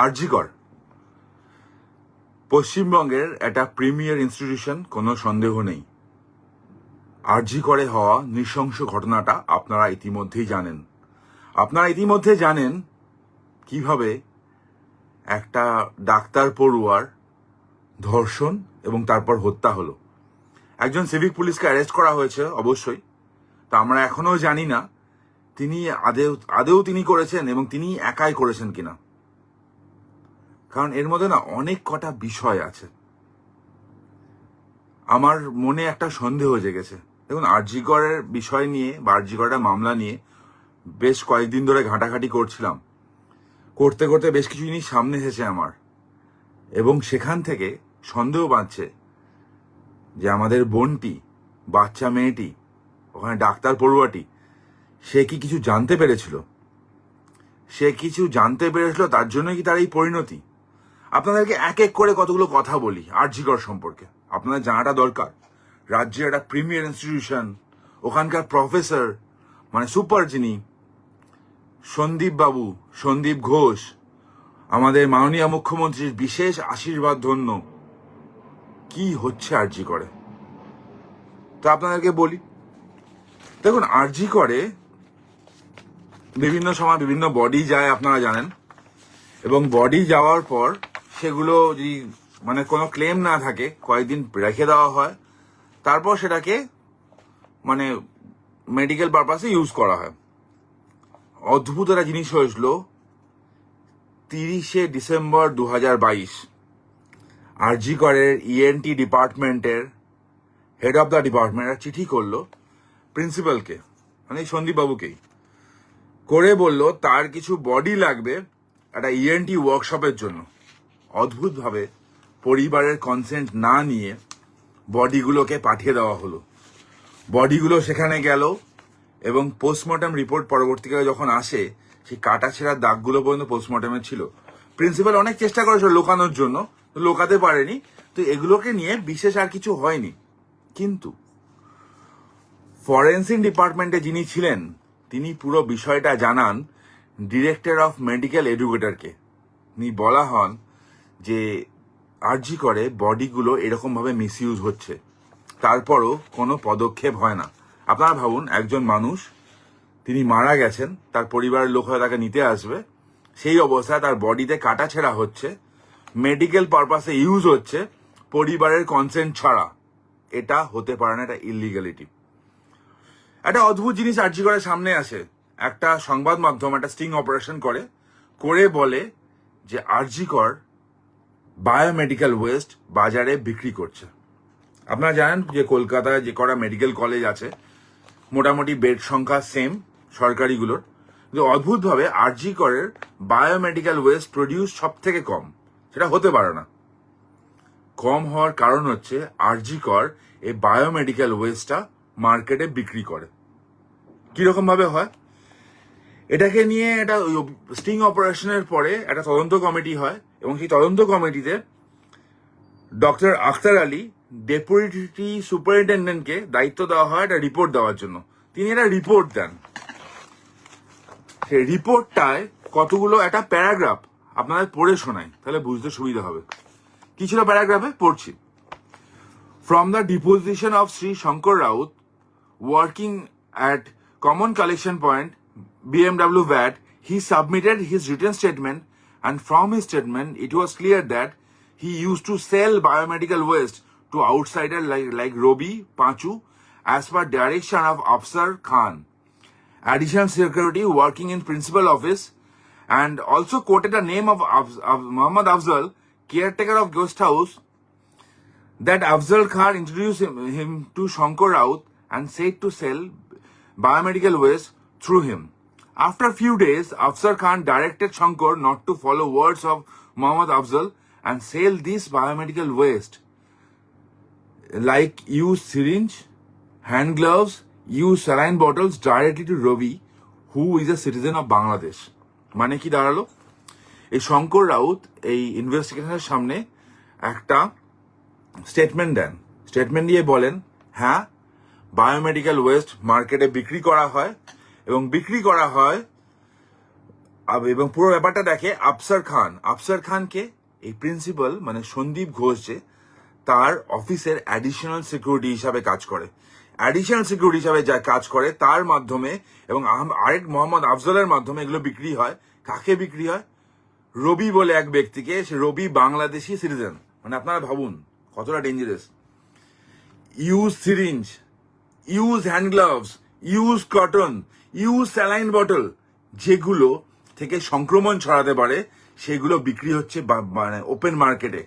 আরজিকর। পশ্চিমবঙ্গের একটা premier institution কোনো সন্দেহ নেই। আরজি করে হওয়া নৃশংস ঘটনাটা আপনারা ইতিমধ্যেই জানেন। আপনারা ইতিমধ্যে জানেন কীভাবে একটা ডাক্তার পড়ুয়ার ধর্ষণ এবং তারপর হত্যা হলো। একজন সিভিক পুলিশকে অ্যারেস্ট করা হয়েছে অবশ্যই, তা আমরা এখনও জানি না। তিনি আদেও আদেও তিনি করেছেন এবং তিনি একাই করেছেন কিনা। কারণ এর মধ্যে না অনেক কটা বিষয় আছে। আমার মনে একটা সন্দেহ জেগেছে। দেখুন আরজিগড়ের বিষয় নিয়ে বা আরজিগড়ের মামলা নিয়ে বেশ কয়েকদিন ধরে ঘাঁটাঘাঁটি করছিলাম। করতে করতে বেশ কিছু জিনিস সামনে এসেছে আমার। এবং সেখান থেকে সন্দেহ বাঁধছে যে আমাদের বোনটি, বাচ্চা মেয়েটি, ওখানে ডাক্তার পড়ুয়াটি, সে কি কিছু জানতে পেরেছিল? সে কিছু জানতে পেরেছিল, তার জন্য কি তার এই পরিণতি? আপনাদেরকে এক এক করে কতগুলো কথা বলি, আরজিকর সম্পর্কে। আপনাদের জানাটা দরকার। রাজ্যের একটা প্রিমিয়ার ইনস্টিটিউশন ওখানকার প্রফেসর মানে সুপার যিনি, সন্দীপ বাবু, সন্দীপ ঘোষ, আমাদের মাননীয় মুখ্যমন্ত্রীর বিশেষ আশীর্বাদ ধন্য। কি হচ্ছে আরজি করে তো আপনাদেরকে বলি। দেখুন আরজি করে বিভিন্ন সময় বিভিন্ন বডি যায়, আপনারা জানেন। এবং বডি যাওয়ার পর সেগুলো যদি মানে কোনো ক্লেম না থাকে, কয়েকদিন রেখে দেওয়া হয়, তারপর সেটাকে মানে মেডিকেল পারপাসে ইউজ করা হয়। অদ্ভুত একটা জিনিস হয়েছিল, তিরিশে ডিসেম্বর দু হাজার বাইশ আরজি করের ইএনটি ডিপার্টমেন্টের হেড অফ দ্য ডিপার্টমেন্ট চিঠি করল প্রিন্সিপালকে মানে সন্দীপবাবুকেই করে বলল, তার কিছু বডি লাগবে একটা ইএনটি ওয়ার্কশপের জন্য। অদ্ভুতভাবে পরিবারের কনসেন্ট না নিয়ে বডিগুলোকে পাঠিয়ে দেওয়া হলো। বডিগুলো সেখানে গেল এবং পোস্টমর্টম রিপোর্ট পরবর্তীকালে যখন আসে, সেই কাটা ছেঁড়ার দাগগুলো পর্যন্ত পোস্টমর্টমে ছিল। প্রিন্সিপাল অনেক চেষ্টা করেছিল লোকানোর জন্য, লোকাতে পারেনি। তো এগুলোকে নিয়ে বিশেষ আর কিছু হয়নি। কিন্তু ফরেন্সিক ডিপার্টমেন্টে যিনি ছিলেন, তিনি পুরো বিষয়টা জানান ডিরেক্টর অফ মেডিকেল এডুকেটরকে তিনি বলা হন যে আর্জি করে বডিগুলো এরকমভাবে মিসইউজ হচ্ছে, তারপরও কোনো পদক্ষেপ হয় না। আপনারা ভাবুন, একজন মানুষ, তিনি মারা গেছেন, তার পরিবারের লোক হয়ে তাকে নিতে আসবে, সেই অবস্থায় তার বডিতে কাটা ছেঁড়া হচ্ছে মেডিকেল পারপাসে ইউজ হচ্ছে, পরিবারের কনসেন্ট ছাড়া। এটা হতে পারে না, এটা ইলিগালিটি একটা অদ্ভুত জিনিস আর্জি করে সামনে আসে। একটা সংবাদ মাধ্যম, একটা স্টিং অপারেশন করে করে বলে যে আরজিকর বায়োমেডিক্যাল ওয়েস্ট বাজারে বিক্রি করছে। আপনারা জানেন যে কলকাতায় যে কটা মেডিকেল কলেজ আছে, মোটামুটি বেড সংখ্যা সেম সরকারিগুলোর। কিন্তু অদ্ভুতভাবে আরজি করের বায়োমেডিক্যাল ওয়েস্ট প্রডিউস সব থেকে কম। সেটা হতে পারে না। কম হওয়ার কারণ হচ্ছে আরজি কর এই বায়োমেডিক্যাল ওয়েস্টটা মার্কেটে বিক্রি করে। কীরকম ভাবে হয়? এটাকে নিয়ে একটা স্টিং অপারেশনের পরে একটা তদন্ত কমিটি হয়। এবং সেই তদন্ত কমিটিতে ডক্টর আখতার আলী ডেপুটি সুপারিনটেন্ডেন্টকে দায়িত্ব দেওয়া হয় একটা রিপোর্ট দেওয়ার জন্য। তিনি একটা রিপোর্ট দেন। সেই রিপোর্টটায় কতগুলো একটা প্যারাগ্রাফ আপনাদের পড়ে শোনাই তাহলে বুঝতে সুবিধা হবে। কি ছিল প্যারাগ্রাফে? পড়ছি। From the deposition of Shri Shankar Raut working at common collection point BMW VAT, he submitted his written statement, and from his statement, it was clear that he used to sell biomedical waste to outsiders like, like Robi, Panchu, as per direction of Afsar Khan, additional security working in principal office, and also quoted the name of, Af- of Muhammad Afzal, caretaker of guest house, that Afzal Khan introduced him, him to Shankar Raut and said to sell biomedical waste through him. After a few days, Afzal Khan directed Shankar not to follow words of Muhammad Afzal and sell this biomedical waste. Like use syringe, hand gloves, use saline bottles directly to Ravi, who is a citizen of Bangladesh. মানে কি দাঁড়াল এই শঙ্কর রাউত এই ইনভেস্টিগেশনের সামনে একটা statement দেন statement দিয়ে বলেন হ্যাঁ বায়োমেডিক্যাল ওয়েস্ট মার্কেটে বিক্রি করা হয় এবং বিক্রি করা হয় এবং পুরো ব্যাপারটা দেখে আফসার খান। আফসার খানকে এই প্রিন্সিপাল মানে সন্দীপ ঘোষ যে, তার অফিসের অ্যাডিশনাল সিকিউরিটি হিসাবে কাজ করে। অ্যাডিশনাল সিকিউরিটি হিসাবে যা কাজ করে, তার মাধ্যমে এবং আরেক মোহাম্মদ আফজলের মাধ্যমে এগুলো বিক্রি হয়। কাকে বিক্রি হয়? রবি বলে এক ব্যক্তিকে, সে রবি বাংলাদেশি সিটিজেন মানে আপনারা ভাবুন, কতটা dangerous use syringe use hand gloves use cotton, use saline bottle, যেগুলো থেকে সংক্রমণ ছড়াতে পারে, সেগুলো বিক্রি হচ্ছে মানে ওপেন মার্কেটে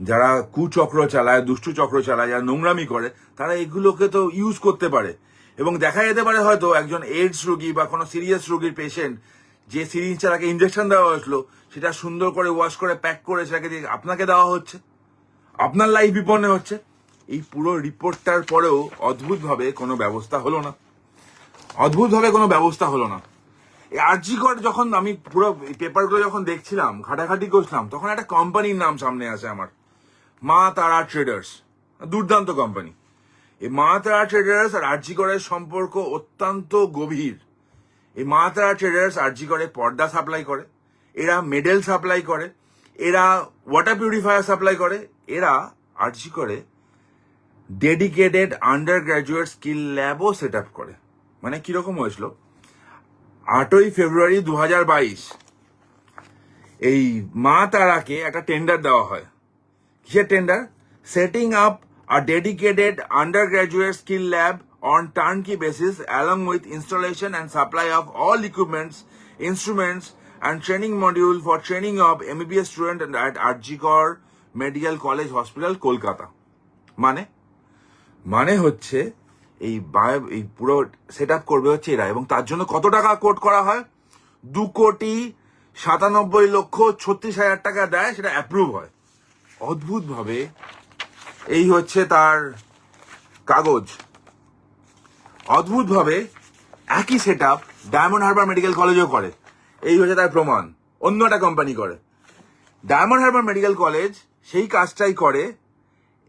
যারা কুচক্র চালায় দুষ্টু চক্র চালায়, যারা নোংরামি করে, তারা এগুলোকে তো ইউজ করতে পারে। এবং দেখা যেতে পারে হয়তো একজন এইডস রোগী বা কোনো সিরিয়াস রোগীর পেশেন্ট যে সিরিঞ্জটা তাকে ইঞ্জেকশন দেওয়া হয়েছিল, সেটা সুন্দর করে ওয়াশ করে প্যাক করে সেটাকে দিয়ে আপনাকে দেওয়া হচ্ছে। আপনার লাইফ বিপন্ন হচ্ছে। এই পুরো রিপোর্টটার পরেও অদ্ভুতভাবে কোনো ব্যবস্থা হলো না। অদ্ভুতভাবে কোনো ব্যবস্থা হলো না। আরজিকর যখন আমি পুরো পেপারগুলো যখন দেখছিলাম, ঘাটাঘাটি করছিলাম, তখন একটা কোম্পানির নাম সামনে আসে আমার। মা তারা ট্রেডার্স দুর্দান্ত কোম্পানি এই মা তারা ট্রেডার্স আর আরজিকরের সম্পর্ক অত্যন্ত গভীর। এই মা তারা ট্রেডার্স আরজি করে পর্দা সাপ্লাই করে, এরা মেডেল সাপ্লাই করে, এরা ওয়াটার পিউরিফায়ার সাপ্লাই করে, এরা আরজি করে ডেডিকেটেড আন্ডার গ্র্যাজুয়েট স্কিল ল্যাবও সেট আপ করে। মানে কীরকম হয়েছিল? আটই ফেব্রুয়ারি দু এই মা তারাকে একটা টেন্ডার দেওয়া হয়। কিসের tender setting up a dedicated undergraduate skill lab on turnkey basis along with installation and supply of all equipments instruments and training module for training of MBBS student at RG Kar medical college hospital Kolkata মানে মানে হচ্ছে এই এই পুরো set up করবে হচ্ছে এরা। এবং তার জন্য কত টাকা কোট করা হয়? দু কোটি সাতানব্বই লক্ষ ছত্রিশ হাজার টাকা দেয়, সেটা অ্যাপ্রুভ হয়। অদ্ভুতভাবে এই হচ্ছে তার কাগজ। অদ্ভুতভাবে একই set up Diamond Harbour medical কলেজও করে। এই হচ্ছে তার প্রমাণ। অন্য একটা কোম্পানি করে। ডায়মন্ড হারবার মেডিকেল কলেজ সেই কাজটাই করে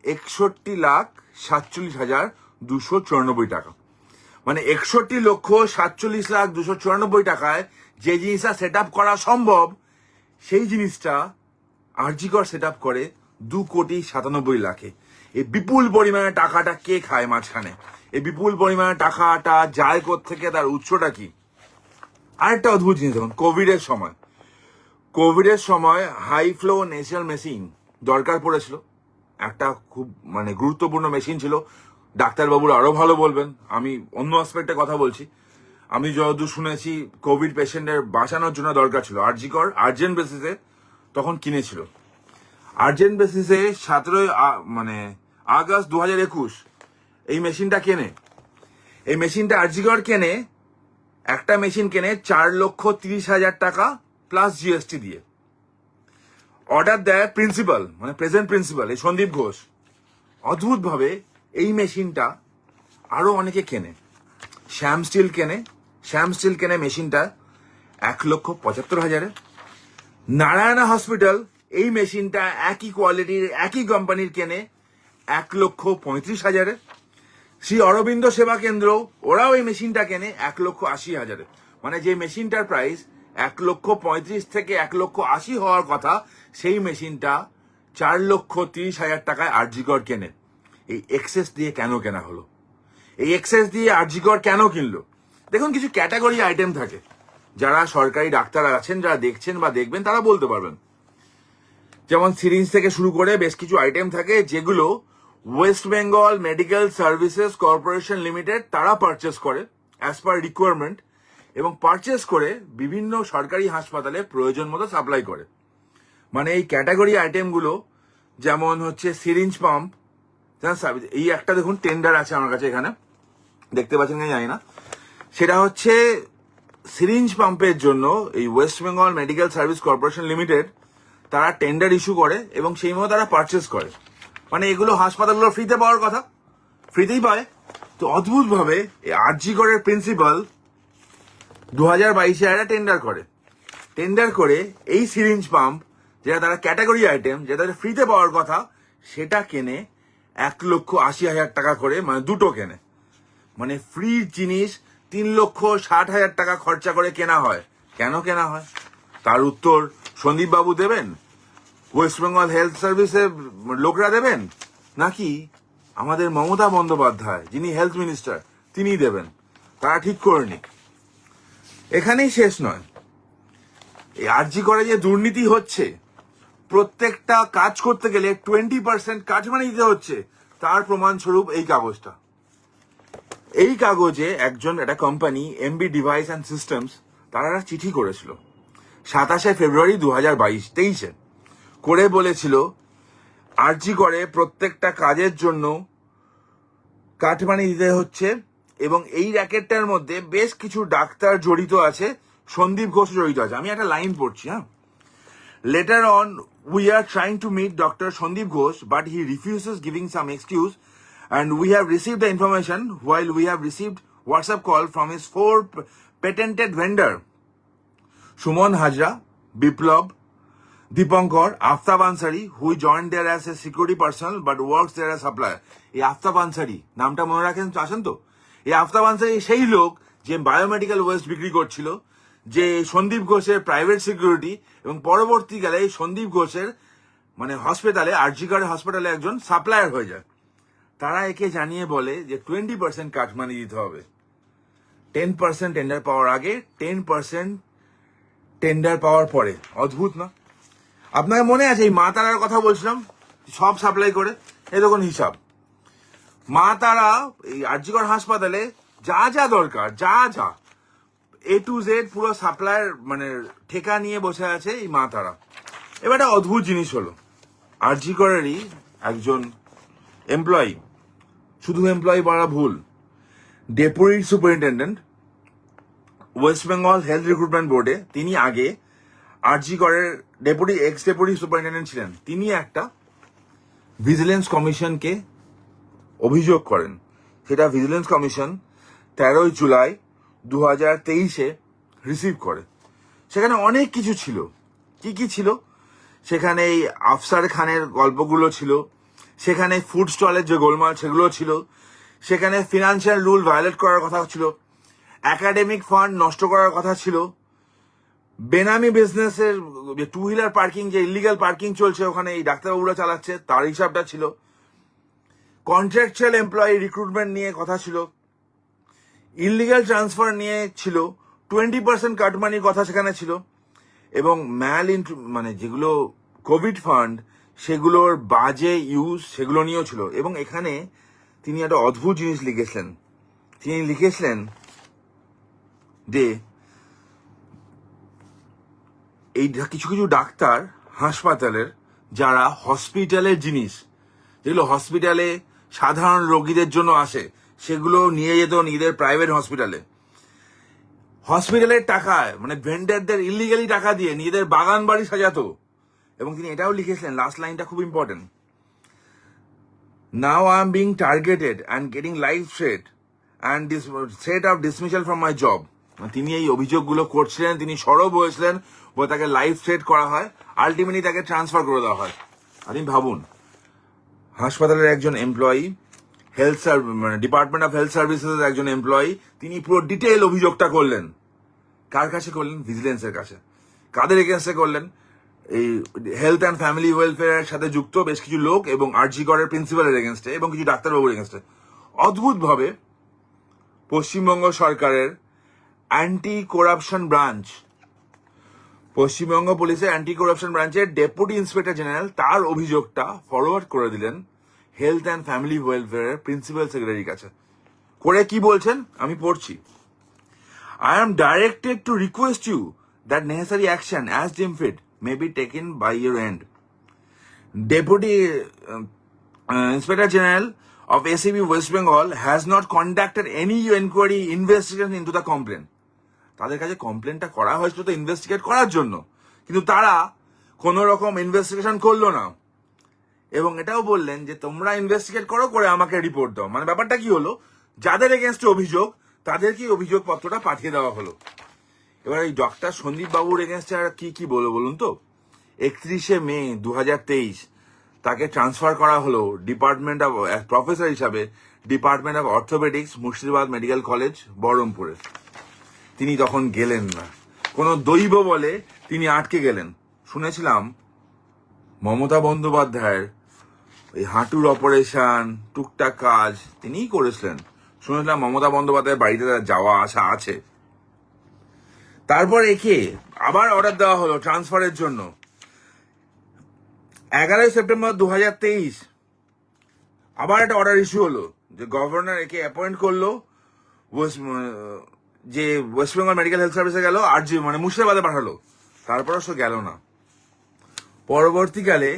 একষট্টি লাখ সাতচল্লিশ হাজার দুশো চুরানব্বই টাকা। মানে একষট্টি লক্ষ সাতচল্লিশ লাখ দুশো চুরানব্বই টাকায় যে জিনিসটা সেট করা সম্ভব, সেই জিনিসটা আরজিকর সেট করে দু কোটি সাতানব্বই লাখে। এই বিপুল পরিমাণে টাকাটা কে খায় মাঝখানে? এই বিপুল পরিমাণে টাকাটা যায় থেকে তার উৎসটা কি? আরেকটা অদ্ভুত জিনিস দেখুন, কোভিডের সময়। কোভিডের সময় হাই ফ্লো নেশনাল মেশিন দরকার পড়েছিল। একটা খুব মানে গুরুত্বপূর্ণ মেশিন ছিল। ডাক্তারবাবুরা আরও ভালো বলবেন। আমি অন্য আসপেক্টে কথা বলছি। আমি যতদূর শুনেছি কোভিড পেশেন্টের বাঁচানোর জন্য দরকার ছিল। আরজিকর আর্জেন্ট বেসিসে তখন কিনেছিল। আর্জেন্ট বেসিসে সতেরোই মানে আগস্ট দু হাজার একুশ এই মেশিনটা কেনে। এই মেশিনটা আরজিকর কেনে, একটা মেশিন কেনে চার লক্ষ তিরিশ হাজার টাকা প্লাস জিএসটি দিয়ে। অর্ডার দেয় প্রিন্সিপাল মানে প্রেজেন্ট প্রিন্সিপাল এই সন্দীপ ঘোষ, অদ্ভুতভাবে এই মেশিনটা আরও অনেকে কেনে। শ্যাম স্টিল কেনে, শ্যাম স্টিল কেনে মেশিনটা এক লক্ষ পঁচাত্তর হাজারে। নারায়ণা হসপিটাল এই মেশিনটা একই কোয়ালিটির, একই কোম্পানির কেনে এক লক্ষ পঁয়ত্রিশ হাজারে। শ্রী অরবিন্দ সেবা কেন্দ্র, ওরাও এই মেশিনটা কেনে এক লক্ষ আশি হাজারে। মানে যে মেশিনটার প্রাইস এক লক্ষ পঁয়ত্রিশ থেকে এক লক্ষ আশি হওয়ার কথা সেই মেশিনটা চার লক্ষ তিরিশ হাজার টাকায় আরজিকর কেনে। এই এক্সেস দিয়ে কেন কেনা হলো? এই এক্সেস দিয়ে আরজিকর কেন কিনলো? দেখুন, কিছু ক্যাটাগরি আইটেম থাকে। যারা সরকারি ডাক্তার আছেন, যারা দেখছেন বা দেখবেন, তারা বলতে পারবেন। যেমন সিরিঞ্জ থেকে শুরু করে বেশ কিছু আইটেম থাকে, যেগুলো West Bengal Medical Services Corporation Limited তারা পারচেস করে অ্যাজ পার রিকোয়ারমেন্ট এবং পারচেস করে বিভিন্ন সরকারি হাসপাতালে প্রয়োজন মতো সাপ্লাই করে। মানে এই ক্যাটাগরি আইটেমগুলো যেমন হচ্ছে সিরিঞ্জ পাম্প এই একটা দেখুন টেন্ডার আছে আমার কাছে এখানে। দেখতে পাচ্ছেন জানি না। সেটা হচ্ছে সিরিঞ্জ পাম্পের জন্য এই West Bengal Medical Service Corporation Limited তারা টেন্ডার ইস্যু করে এবং সেই মতো তারা পারচেস করে। মানে এগুলো হাসপাতালগুলো ফ্রিতে পাওয়ার কথা। ফ্রিতেই পায়। তো অদ্ভুতভাবে এই আরজি করের প্রিন্সিপাল দু হাজার বাইশে টেন্ডার করে। টেন্ডার করে এই সিরিঞ্জ পাম্প যেটা তারা ক্যাটাগরি আইটেম যেটা ফ্রিতে পাওয়ার কথা, সেটা কেনে এক লক্ষ আশি হাজার টাকা করে মানে দুটো কেনে। মানে ফ্রি জিনিস তিন লক্ষ ষাট হাজার টাকা খরচা করে কেনা হয়। কেন কেনা হয়? তার উত্তর সন্দীপ বাবু দেবেন? ওয়েস্ট বেঙ্গল হেলথ সার্ভিসের লোকরা দেবেন? নাকি আমাদের মমতা বন্দ্যোপাধ্যায়, যিনি হেলথ মিনিস্টার তিনি দেবেন? তারা ঠিক করে নিক। এখানেই শেষ নয়। এই আরজি করে যে দুর্নীতি হচ্ছে প্রত্যেকটা কাজ করতে গেলে টোয়েন্টি পার্সেন্ট কাজ মানে দিতে হচ্ছে। তার প্রমাণস্বরূপ এই কাগজটা। এই কাগজে একজন, একটা company MB device and systems তারা একটা চিঠি করেছিল। সাতাশে ফেব্রুয়ারি দু হাজার বাইশ, তেইশে। করে বলেছিল আরজি করে প্রত্যেকটা কাজের জন্য কাটমানি দিতে হচ্ছে এবং এই র্যাকেটটার মধ্যে বেশ কিছু ডাক্তার জড়িত আছে, সন্দীপ ঘোষ জড়িত আছে। আমি একটা লাইন পড়ছি হ্যাঁ? Later on, we are trying to meet Dr. Sandeep Ghosh, but he refuses giving some excuse. And we have received the information while we have received WhatsApp call from his four patented vendor, Sumon Hajra, Biplab, Dipankar, Aftab Ansari, who joined there as a security personnel but works there as supplier. এই আফতাব আনসারি নামটা মনে রাখেন আসেন তো এই আফতাব আনসারি সেই লোক যে বায়োমেডিক্যাল ওয়েস্ট বিক্রি করছিল যে সন্দীপ ঘোষের প্রাইভেট সিকিউরিটি এবং পরবর্তীকালে এই সন্দীপ ঘোষের মানে হসপিটালে আরজিকার হসপিটালে একজন সাপ্লায়ার হয়ে যায়। তারা একে জানিয়ে বলে যে টোয়েন্টি পার্সেন্ট কাটমানি দিতে হবে। টেন পার্সেন্ট টেন্ডার পাওয়ার আগে টেন পার্সেন্ট টেন্ডার পাওয়ার পরে। অদ্ভুত, না? আপনার মনে আছে, এই মা তারার কথা বলছিলাম? সব সাপ্লাই করে। দেখুন হিসাব। মা তারা এই আরজিকর হাসপাতালে যা যা দরকার, যা যা এ টু জেড পুরো সাপ্লায়ার মানে ঠেকা নিয়ে বসে আছে এই মা তারা এবার একটা অদ্ভুত জিনিস হলো। আরজিকরেরই একজন এমপ্লয়ি শুধু এমপ্লয়ি বলা ভুল deputy superintendent West Bengal health recruitment বোর্ডে তিনি আগে আরজি করের ডেপুটি এক্স ডেপুটি সুপারিনটেন্ডেন্ট ছিলেন। তিনি একটা ভিজিলেন্স কমিশনকে অভিযোগ করেন। সেটা ভিজিলেন্স কমিশন তেরোই জুলাই দু হাজার তেইশে রিসিভ করে। সেখানে অনেক কিছু ছিল। কি কি ছিল? সেখানে এই আফসার খানের গল্পগুলো ছিল। সেখানে ফুড স্টলের যে গোলমাল সেগুলো ছিল। সেখানে ফিনান্সিয়াল রুল ভায়োলেট করার কথা ছিল। একাডেমিক ফান্ড নষ্ট করার কথা ছিল। বেনামি বিজনেসের টু হুইলার পার্কিং যে ইলিগাল পার্কিং চলছে ওখানে, এই ডাক্তারবাবুরা চালাচ্ছে, তার হিসাবটা ছিল। কন্ট্রাকচুয়াল এমপ্লয়ি রিক্রুটমেন্ট নিয়ে কথা ছিল। ইলিগাল ট্রান্সফার নিয়ে ছিল টোয়েন্টি পার্সেন্ট কাটমানির কথা সেখানে ছিল, এবং ম্যাল মানে যেগুলো কোভিড ফান্ড সেগুলোর বাজে ইউজ সেগুলো নিয়েও ছিল, এবং এখানে তিনি একটা অদ্ভুত জিনিস লিখেছিলেন। তিনি লিখেছিলেন যে, এই কিছু কিছু ডাক্তার হাসপাতালের যারা হসপিটালের জিনিস, যেগুলো হসপিটালে সাধারণ রোগীদের জন্য আসে সেগুলো নিয়ে যেত নিজেদের প্রাইভেট হসপিটালে হসপিটালের টাকায় মানে ভেন্ডারদের ইলিগালি টাকা দিয়ে নিজেদের বাগান বাড়ি সাজাতো। এবং তিনি এটাও লিখেছিলেন লাস্ট লাইনটা খুব important now I am being targeted and getting life threat and threat of dismissal from my job তিনি এই অভিযোগগুলো করছিলেন, তিনি সরব হয়েছিলেন, বলে তাকে লাইফ থ্রেট করা হয়। আলটিমেটলি তাকে ট্রান্সফার করে দেওয়া হয়। আপনি ভাবুন, হাসপাতালের একজন এমপ্লয়ি হেলথ মানে ডিপার্টমেন্ট অফ হেলথ সার্ভিসেস একজন এমপ্লয়ি তিনি পুরো ডিটেল অভিযোগটা করলেন। কার কাছে করলেন? ভিজিলেন্সের কাছে। কাদের এগেনস্টে করলেন? এই হেলথ অ্যান্ড ফ্যামিলি ওয়েলফেয়ারের সাথে যুক্ত বেশ কিছু লোক এবং আরজি করের প্রিন্সিপালের এগেনস্টে এবং কিছু ডাক্তারবাবুর এগেনস্টে অদ্ভুতভাবে পশ্চিমবঙ্গ সরকারের অ্যান্টি করাপশন ব্রাঞ্চ পশ্চিমবঙ্গ পুলিশের অ্যান্টি করাপশন ব্রাঞ্চের ডেপুটি ইন্সপেক্টর জেনারেল তার অভিযোগটা ফরওয়ার্ড করে দিলেন। Health and family welfare principal সেক্রেটারির কাছে। করে কি বলছেন? আমি পড়ছি। I am directed to request you that necessary action as deem fit may be taken by year end deputy inspector general of ACB West Bengal has not conducted any you enquiry investigation into the complain তাদের কাছে কমপ্লেনটা করা হয়েছিল তো investigate করার জন্য। কিন্তু তারা কোনো রকম ইনভেস্টিগেশন করল না। এবং এটাও বললেন যে, তোমরা ইনভেস্টিগেট করো, করে আমাকে রিপোর্ট দাও। মানে ব্যাপারটা কি হলো? যাদের এগেনস্টে অভিযোগ, তাদেরকে অভিযোগ পত্রটা পাঠিয়ে দেওয়া হলো। এবার এই ডক্টর সন্দীপ বাবুর এগেনস্টে আর কি কি বলো বলুন তো? একত্রিশে মে দু হাজার তেইশ তাকে ট্রান্সফার করা হলো ডিপার্টমেন্ট অফ প্রফেসর হিসাবে department of orthopaedics Murshidabad medical college বহরমপুরে। তিনি তখন গেলেন না। কোনো দৈব বলে তিনি আটকে গেলেন। শুনেছিলাম মমতা বন্দ্যোপাধ্যায়ের ওই হাঁটুর অপারেশন টুকটাক কাজ তিনিই করেছিলেন। শুনেছিলাম মমতা বন্দ্যোপাধ্যায়ের বাড়িতে তার যাওয়া আসা আছে। তারপর একে আবার অর্ডার দেওয়া হলো ট্রান্সফারের জন্য। এগারোই সেপ্টেম্বর দু হাজার তেইশ আবার একটা অর্ডার ইস্যু হলো, যে গভর্নর একে অ্যাপয়েন্ট করল যে ওয়েস্ট বেঙ্গল মেডিকেল হেলথ সার্ভিসে গেল, আর যে মানে মুর্শিদাবাদে পাঠালো। তারপরও সে গেল না। পরবর্তীকালে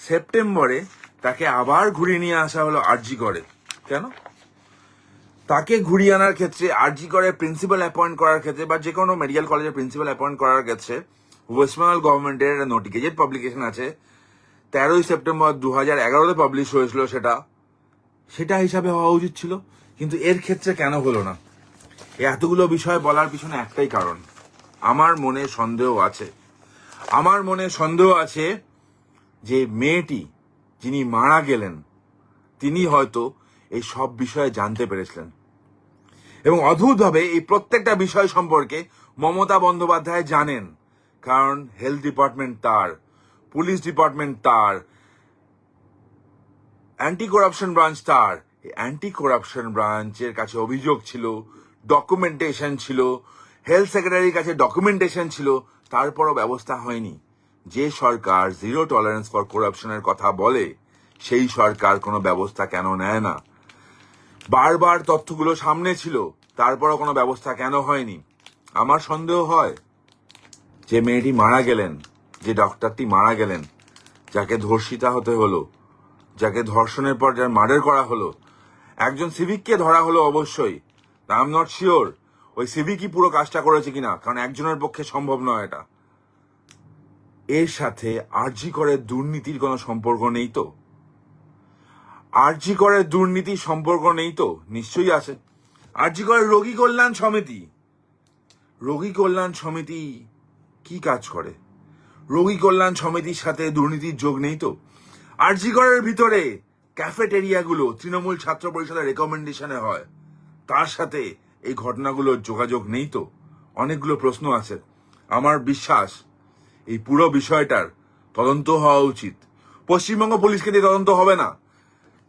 সেপ্টেম্বরে তাকে আবার ঘুরিয়ে নিয়ে আসা হলো আরজি করে কেন? তাকে ঘুরিয়ে আনার ক্ষেত্রে, আরজি করে প্রিন্সিপাল অ্যাপয়েন্ট করার ক্ষেত্রে বা যে কোনো মেডিকেল কলেজের প্রিন্সিপাল অ্যাপয়েন্ট করার ক্ষেত্রে ওয়েস্ট বেঙ্গল গভর্নমেন্টের একটা নোটি গেজেট পাবলিকেশন আছে। তেরোই সেপ্টেম্বর দু হাজার এগারোতে পাবলিশ হয়েছিল সেটা। সেটা হিসাবে হওয়া উচিত ছিল। কিন্তু এর ক্ষেত্রে কেন হলো না? এতগুলো বিষয় বলার পিছনে একটাই কারণ। আমার মনে সন্দেহ আছে। আমার মনে সন্দেহ আছে যে মেয়েটি যিনি মারা গেলেন, তিনি হয়তো এই সব বিষয়ে জানতে পেরেছিলেন। এবং অদ্ভুতভাবে এই প্রত্যেকটা বিষয় সম্পর্কে মমতা বন্দ্যোপাধ্যায় জানেন, কারণ হেলথ ডিপার্টমেন্ট তার পুলিশ ডিপার্টমেন্ট তার অ্যান্টি করাপশন ব্রাঞ্চ তার। অ্যান্টি করাপশন ব্রাঞ্চের কাছে অভিযোগ ছিল ডকুমেন্টেশন ছিল হেলথ সেক্রেটারির কাছে ডকুমেন্টেশন ছিল, তারপরও ব্যবস্থা হয়নি। যে সরকার জিরো টলারেন্স ফর করাপশনের কথা বলে, সেই সরকার কোনো ব্যবস্থা কেন নেয় না? বারবার তথ্যগুলো সামনে ছিল, তারপরও কোনো ব্যবস্থা কেন হয়নি? আমার সন্দেহ হয় যে মেয়েটি মারা গেলেন, যে ডক্টরটি মারা গেলেন, যাকে ধর্ষিতা হতে হলো, যাকে ধর্ষণের পর যার মার্ডার করা হলো, একজন সিভিককে ধরা হলো অবশ্যই আই এম নট শিওর ওই সিভিকই পুরো কাজটা করেছে কিনা, কারণ একজনের পক্ষে সম্ভব নয় এটা। এর সাথে আরজি করে দুর্নীতির কোনো সম্পর্ক নেই তো? আরজি করে দুর্নীতির সম্পর্ক নেই তো? নিশ্চয়ই আছে। আরজি করে রোগী কল্যাণ সমিতি। রোগী কল্যাণ সমিতি কি কাজ করে? রোগী কল্যাণ সমিতির সাথে দুর্নীতির যোগ নেই তো? আরজি করের ভিতরে ক্যাফেটেরিয়াগুলো তৃণমূল ছাত্র পরিষদের রেকমেন্ডেশনে হয়। তার সাথে এই ঘটনাগুলোর যোগাযোগ নেই তো? অনেকগুলো প্রশ্ন আছে। আমার বিশ্বাস এই পুরো বিষয়টার তদন্ত হওয়া উচিত। পশ্চিমবঙ্গ পুলিশকে দিয়ে তদন্ত হবে না।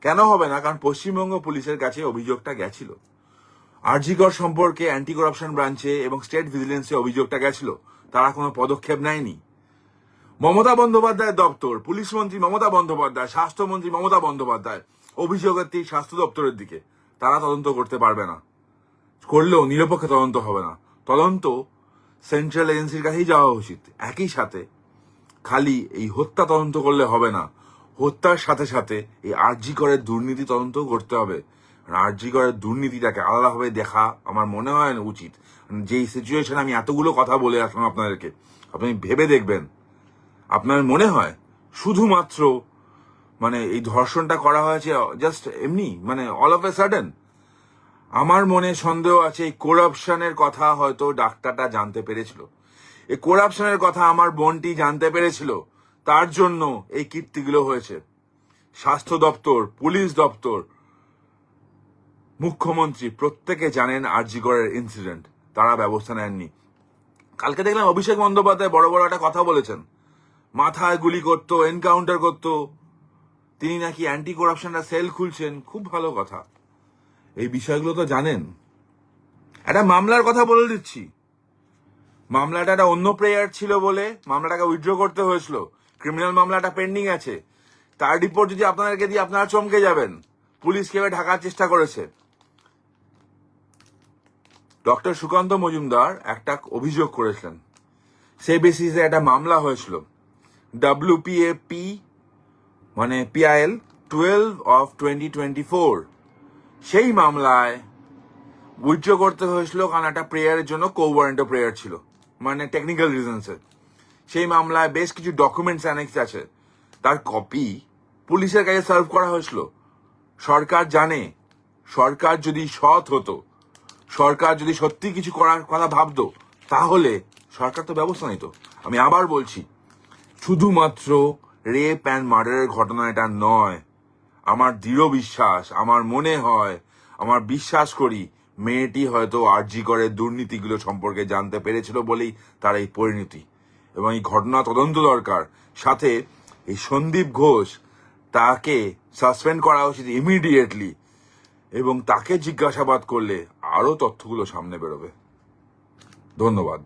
কেন হবে না? কারণ পশ্চিমবঙ্গ পুলিশের কাছে অভিযোগটা গেছিল। আরজিকর সম্পর্কে অ্যান্টি করাপশন ব্রাঞ্চে এবং স্টেট ভিজিলেন্সে অভিযোগটা গেছিল। তারা কোনো পদক্ষেপ নেয়নি। মমতা বন্দ্যোপাধ্যায়ের দপ্তর, পুলিশ মন্ত্রী মমতা বন্দ্যোপাধ্যায় স্বাস্থ্যমন্ত্রী মমতা বন্দ্যোপাধ্যায় অভিযোগের স্বাস্থ্য দপ্তরের দিকে। তারা তদন্ত করতে পারবে না। করলেও নিরপেক্ষ তদন্ত হবে না। তদন্ত সেন্ট্রাল এজেন্সির কাছেই যাওয়া উচিত। একই সাথে খালি এই হত্যা তদন্ত করলে হবে না। হত্যার সাথে সাথে এই আরজি করের দুর্নীতি তদন্ত করতে হবে। আরজি করের দুর্নীতিটাকে আলাদাভাবে দেখা আমার মনে হয় না উচিত। যেই সিচুয়েশন আমি এতগুলো কথা বলে আসলাম আপনাদেরকে, আপনি ভেবে দেখবেন। আপনার মনে হয় শুধুমাত্র মানে এই ধর্ষণটা করা হয়েছে জাস্ট এমনি মানে অল অফ এ সাডেন আমার মনে সন্দেহ আছে এই করাপশনের কথা হয়তো ডাক্তারটা জানতে পেরেছিল। এই করাপশনের কথা আমার বোনটি জানতে পেরেছিল, তার জন্য এই কীর্তিগুলো হয়েছে। স্বাস্থ্য দপ্তর, পুলিশ দপ্তর, মুখ্যমন্ত্রী, প্রত্যেকে জানেন আরজিগড়ের ইনসিডেন্ট তারা ব্যবস্থা নেননি। কালকে দেখলাম অভিষেক বন্দ্যোপাধ্যায় বড় বড় একটা কথা বলেছেন। মাথায় গুলি করতো এনকাউন্টার করতো। তিনি নাকি অ্যান্টি করাপশনটা সেল খুলছেন, খুব ভালো কথা। এই বিষয়গুলো তো জানেন। একটা মামলার কথা বলে দিচ্ছি। মামলাটা একটা অন্য প্লেয়ার ছিল বলে মামলাটাকে উইথড্র করতে হয়েছিল। ক্রিমিনাল মামলাটা পেন্ডিং আছে। তার রিপোর্ট যদি আপনাদেরকে দিয়ে আপনারা চমকে যাবেন। পুলিশ কেবে ঢাকার চেষ্টা করেছে। ডক্টর সুকান্ত মজুমদার একটা অভিযোগ করেছিলেন। সেই বেসিসে একটা মামলা হয়েছিল। ডাব্লিউপিএপি মানে PIL twelve of twenty twenty four সেই মামলায় উইথড্র করতে হয়েছিল কারণ একটা প্রেয়ারের জন্য কো ওয়ারেন্ট প্রেয়ার ছিল মানে টেকনিক্যাল রিজনসে সেই মামলায় বেশ কিছু ডকুমেন্টস অ্যানেক্স আছে। তার কপি পুলিশের কাছে সার্ভ করা হয়েছিল। সরকার জানে, সরকার যদি সৎ হতো, সরকার যদি সত্যি কিছু করার কথা ভাবতো, তাহলে সরকার তো ব্যবস্থা নিত। আমি আবার বলছি, শুধুমাত্র রেপ অ্যান্ড মার্ডারের ঘটনা এটা নয়। আমার দৃঢ় বিশ্বাস, আমার মনে হয়, আমার বিশ্বাস করি, মেয়েটি হয়তো আরজি করে দুর্নীতিগুলো সম্পর্কে জানতে পেরেছিল বলেই তার এই পরিণতি। এবং এই ঘটনা তদন্ত দরকার। সাথে এই সন্দীপ ঘোষ তাকে সাসপেন্ড করা উচিত ইমিডিয়েটলি এবং তাকে জিজ্ঞাসাবাদ করলে আরও তথ্যগুলো সামনে বেরোবে। ধন্যবাদ।